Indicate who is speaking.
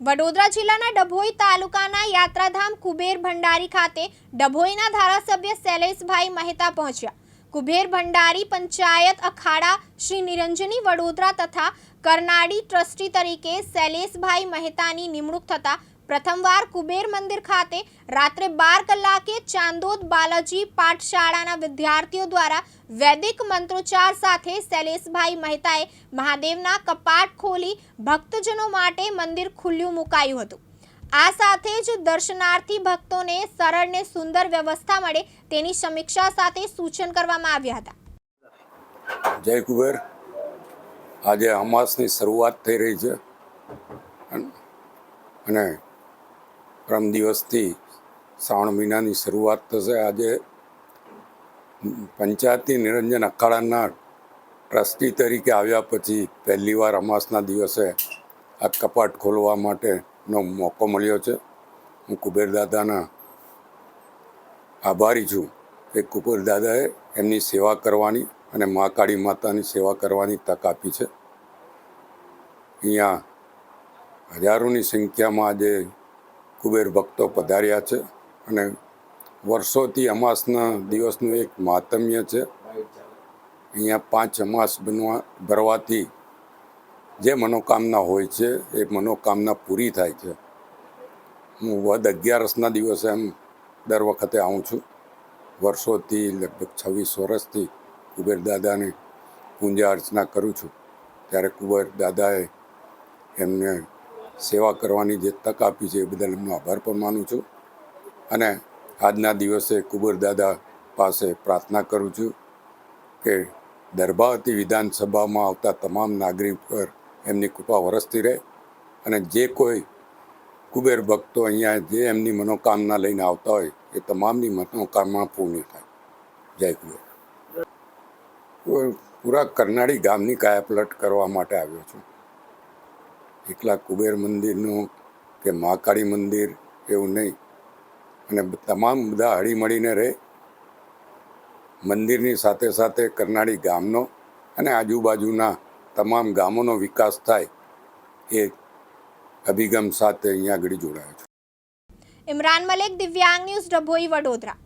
Speaker 1: વડોદરા જિલ્લાના ડભોઈ તાલુકાના યાત્રાધામ કુબેર ભંડારી ખાતે ડભોઈના ધારાસભ્ય શૈલેષભાઈ મહેતા પહોંચ્યા. કુબેર ભંડારી પંચાયત અખાડા શ્રી નિરંજની વડોદરા તથા કરનાડી ટ્રસ્ટી તરીકે શૈલેષભાઈ મહેતાની નિમણૂક થતા પ્રથમવાર કુબેર મંદિર ખાતે રાત્રે બાર કલાકે ચાંદોદ બાલાજી પાઠશાળાના વિદ્યાર્થીઓ દ્વારા વૈદિક મંત્રોચ્ચાર સાથે શૈલેષભાઈ મહેતાએ મહાદેવના કપાટ ખોલી ભક્તજનો માટે મંદિર ખુલ્લું મુકાયું હતું. આ સાથે જ દર્શનાર્થી ભક્તોને સરળ ને સુંદર વ્યવસ્થા મળે તેની સમીક્ષા સાથે સૂચન કરવામાં આવ્યા હતા.
Speaker 2: જય કુબેર. આજે અમાસની શરૂઆત થઈ રહી છે. અને પરમ દિવસથી શ્રાવણ મહિનાની શરૂઆત થશે. આજે પંચાયતી નિરંજન અખાડાના ટ્રસ્ટી તરીકે આવ્યા પછી પહેલીવાર અમાસના દિવસે આ કપાટ ખોલવા માટેનો મોકો મળ્યો છે. હું કુબેરદાદાના આભારી છું કે કુબેરદાદાએ એમની સેવા કરવાની અને મા કાળી માતાની સેવા કરવાની તક આપી છે. અહીંયા હજારોની સંખ્યામાં આજે કુબેર ભક્તો પધાર્યા છે અને વર્ષોથી અમાસના દિવસનું એક મહાત્મ્ય છે. અહીંયા પાંચ અમાસ બનવા, ભરવાથી જે મનોકામના હોય છે, એ મનોકામના પૂરી થાય છે. હું વદ અગિયારસના દિવસે એમ દર વખતે આવું છું. વર્ષોથી લગભગ છવ્વીસ વર્ષથી કુબેર દાદાની પૂજા અર્ચના કરું છું. ત્યારે કુબેર દાદાએ એમને સેવા કરવાની જે તક આપી છે એ બદલ એમનો આભાર પણ માનું છું. અને આજના દિવસે કુબેર દાદા પાસે પ્રાર્થના કરું છું કે દરબાવતી વિધાનસભામાં આવતા તમામ નાગરિક પર એમની કૃપા વરસતી રહે અને જે કોઈ કુબેર ભક્તો અહીંયા જે એમની મનોકામના લઈને આવતા હોય એ તમામની મનોકામના પૂર્ણ થાય. જય કુબેર હું પૂરા કરનાળી ગામની કાયાપલટ કરવા માટે આવ્યો છું. એકલા કુબેર મંદિરનું કે મહાકાળી મંદિર એવું નહીં. અને તમામ બધા હળીમળીને રહે. મંદિરની સાથે સાથે કરનાળી ગામનો અને આજુબાજુના તમામ ગામોનો વિકાસ થાય એ અભિગમ સાથે અહીંયા આગળ જોડાયો છું.
Speaker 1: ઇમરાન મલિક, દિવ્યાંગ ન્યૂઝ, ડભોઈ, વડોદરા.